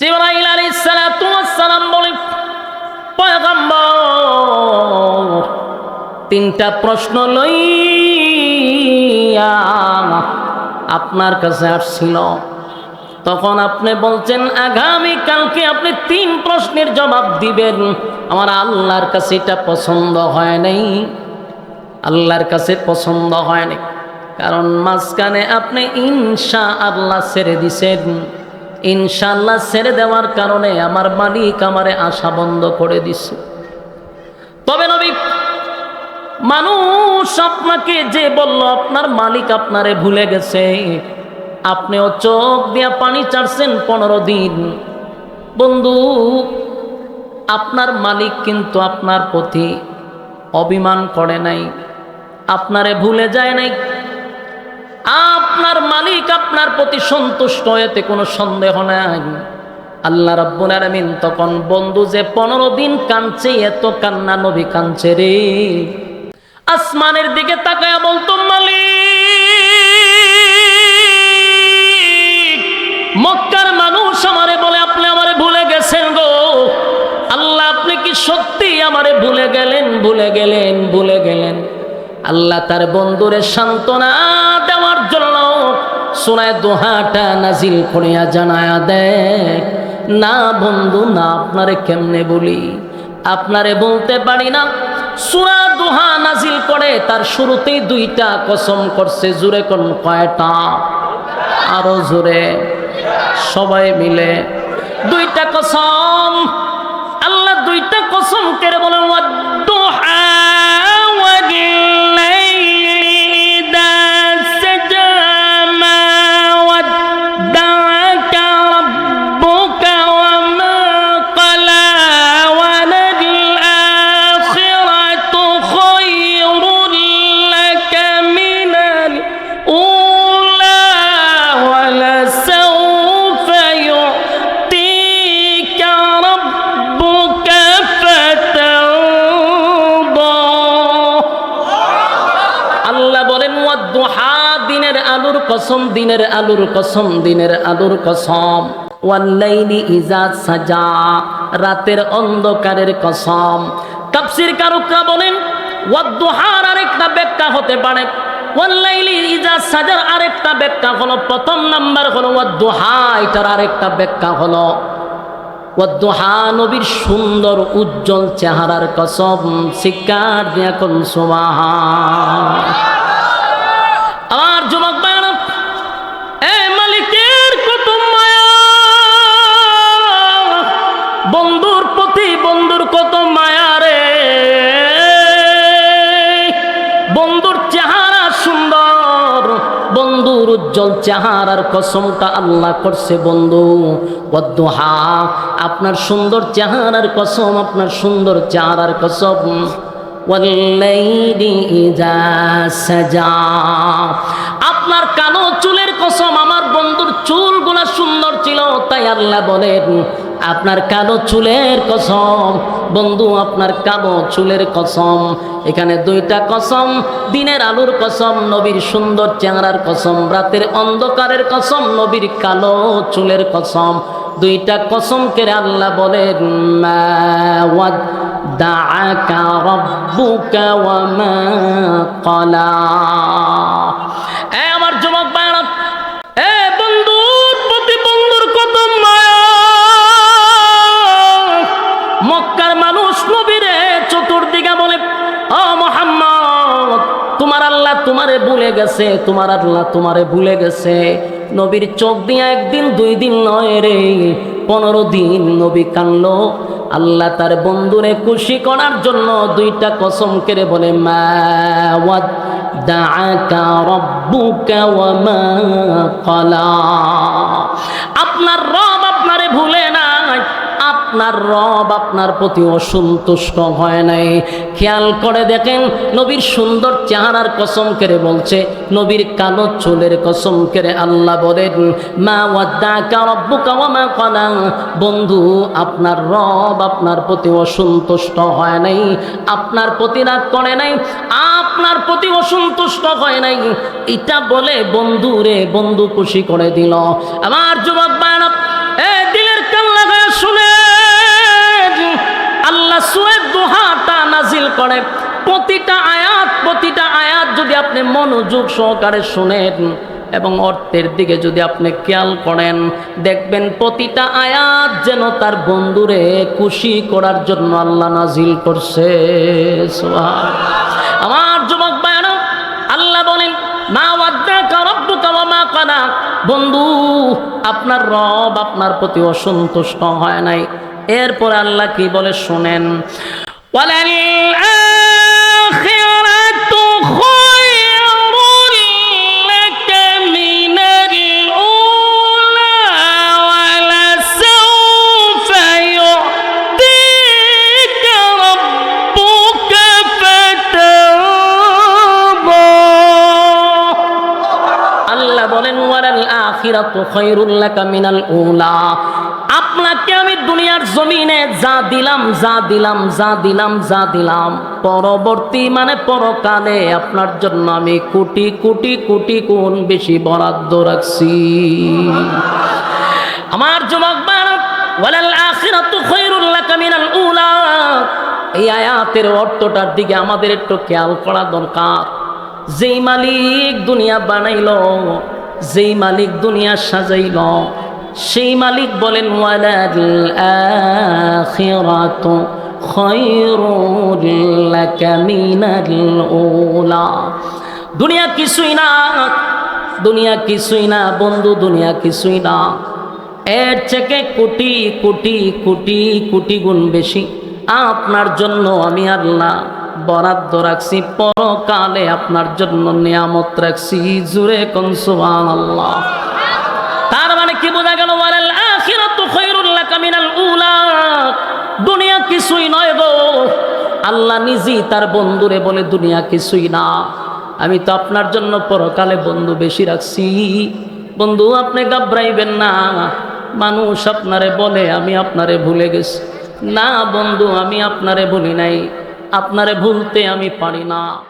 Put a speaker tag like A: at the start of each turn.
A: জিবরাইল বলেন পয়গম্বর, তিনটা প্রশ্ন লইয়া আপনার কাছে আসছিল। তখন আপনি বলছেন, আগামী কালকে আপনি তিন প্রশ্নের জবাব দিবেন। আমার আল্লাহর কাছে এটা পছন্দ হয় নাই। আল্লাহর কাছে পছন্দ হয় নাই। কারণ মাঝখানে আপনি ইনশা আল্লাহ ছেড়ে দিছেন। ইনশাল্লাহ ছেড়ে দেওয়ার কারণে আমার মালিক আমারে আশা বন্ধ করে দিছে। তবে নবী, মানুষ আপনাকে যে বলল, আপনার মালিক আপনারে ভুলে গেছে। আপনিও চোখ দিয়া পানি চাটছেন পনেরো দিন। বন্ধু, আপনার মালিক কিন্তু আপনার প্রতি অভিমান করে নাই। আপনারে ভুলে যায় নাই। আপনার প্রতি সন্তুষ্ট এতে কোনো সন্দেহ নাই। আল্লাহ রাব্বুল আলামিন তখন বন্ধু যে পনেরো দিন কাঁদছে, এত কান্না নবী কাঁদছে রে। আসমানের দিকে তাকায়া বলতো, মালিক, মক্কার মানুষ আমারে বলে, আপনি আমারে ভুলে গেছেন গো। আল্লাহ, আপনি কি সত্যি আমারে ভুলে গেলেন ভুলে গেলেন ভুলে গেলেন? আল্লাহ তার বন্ধুরে সান্ত্বনা দেওয়ার জন্য সোনায় দোহাটা নাজিল করিয়া জানায়া দেয়, না বন্ধু, না আপনারে কেমনে বলি? আপনারে বলতে পারি না। সুরা দোহা নাজিল করে, তার শুরুতেই দুইটা কসম করছে জুড়ে কোন কয়টা? আরও জোরে। সবাই মিলে দুইটা কসম। আল্লাহ দুইটা কসম কেড়ে বলেন ওয়াদ্দুহা দিনের আলুর কসম, দিনের আলুর কসম, দিনের আলুর কসম। ওয়াল্লাইলি ইজা সাজা, রাতের অন্ধকারের কসম। তাফসীর কারকরা বলেন, ওয়াদ্দুহার আরেকটা ব্যাখ্যা হতে পারে। ওয়াল্লাইলি ইজা সাজার আরেকটা ব্যাখ্যা হলো, প্রথম নাম্বার হলো ওয়াদ্দুহা, এটার আরেকটা ব্যাখ্যা হলো, ওয়াদ্দুহা নবীর সুন্দর, উজ্জ্বল চেহারার কসম। শিকার দিয়া কোন সুবহান। উজ্জ্বল চেহারার কসমটা আল্লাহ করছে, বন্ধু। বদ্ধহা আপনার সুন্দর চেহারার কসম, আপনার সুন্দর চেহারার কসম। আপনার কালো চুলের কসম, আমার বন্ধুর চুলগুলা সুন্দর ছিল, তাই আল্লাহ বলেন আপনার কালো চুলের কসম। বন্ধু, আপনার কালো চুলের কসম। এখানে দুইটা কসম, দিনের আলুর কসম, নবীর সুন্দর চেহারার কসম, রাতের অন্ধকারের কসম, নবীর কালো চুলের কসম। দুইটা কসম কেড়ে আল্লাহ বলেন আমার যুবক ভুলে গেছে, তোমার আল্লাহ তোমারে ভুলে গেছে। নবীর চোখ দিয়ে একদিন, দুই দিন নয় রে, পনেরো দিন নবী কানলো। আল্লাহ তার বন্ধুরে খুশি করার জন্য দুইটা কসম কেড়ে বলে, মা আপনার রব আপনারে ভুলে নাই আপনার রব আপনার প্রতি অসন্তুষ্ট হয় নাই। খেয়াল করে দেখেন, নবীর সুন্দর চেহারার কসম কেড়ে বলছে, নবীর কালো চুলের কসম কেড়ে আল্লাহ বলেন, মা ওয়াদ্দাকা রব্বুকা ওয়া মা ক্বালা। বন্ধু, আপনার রব আপনার প্রতি অসন্তুষ্ট হয় নাই। আপনার প্রতি রাগ করে নাই, আপনার প্রতি অসন্তুষ্ট হয় নাই। এটা বলে বন্ধু রে বন্ধু খুশি করে দিল। আমার যুবক বায়না আল্লাহ দোহাটা নাজিল করে। প্রতিটা আয়াত প্রতিটা আয়াত যদি আপনি মনোযোগ সহকারে শুনেন এবং অর্থের দিকে যদি আপনি খেয়াল করেন, দেখবেন প্রতিটা আয়াত যেন তার বন্ধুরে খুশি করার জন্য আল্লাহ নাজিল করছে। আমার যুবক ভাইয়েরা, আল্লাহ বলেন বন্ধু, আপনার রব আপনার প্রতি অসন্তুষ্ট হয় নাই। এরপর আল্লাহ কি বলে শোনেন? আপনাকে আমি দুনিয়ার জমিনে যা দিলাম যা দিলাম যা দিলাম যা দিলাম, পরবর্তী মানে পরকালে আপনার জন্য আমি কোটি কোটি কোটি কোন বেশি বরাদ্দ রাখছি। আমার যুবক এই আয়াতের অর্থটার দিকে আমাদের একটু খেয়াল করা দরকার। যেই মালিক দুনিয়া বানাইল যেই মালিক দুনিয়া সাজাইল, সেই মালিক বলেন দুনিয়া কিছুই না, দুনিয়া কিছুই না বন্ধু, দুনিয়া কিছুই না। এর থেকে কোটি কোটি কোটি কোটি গুণ বেশি। আপনার জন্য আমি আল্লাহ বরাদ্দ রাখছি, পরকালে আপনার জন্য নিয়ামত রাখছি। জুড়ে কনসুবান আল্লাহ তার মানে কি বোঝা গেল? ওয়ালাল আখিরাতু খায়রুল লাকা মিনাল উলা। দুনিয়া কিছুই নয় গো। আল্লাহ নিজেই তার বন্ধুরে বলে, দুনিয়া কিছুই না। আমি তো আপনার জন্য পরকালে বন্ধু বেশি রাখছি। বন্ধু, আপনি ঘাবড়াইবেন না। মানুষ আপনারে বলে, আমি আপনারে ভুলে গেছি। না বন্ধু, আমি আপনারে ভুলি নাই। আপনারে ভুলতে আমি পারি না।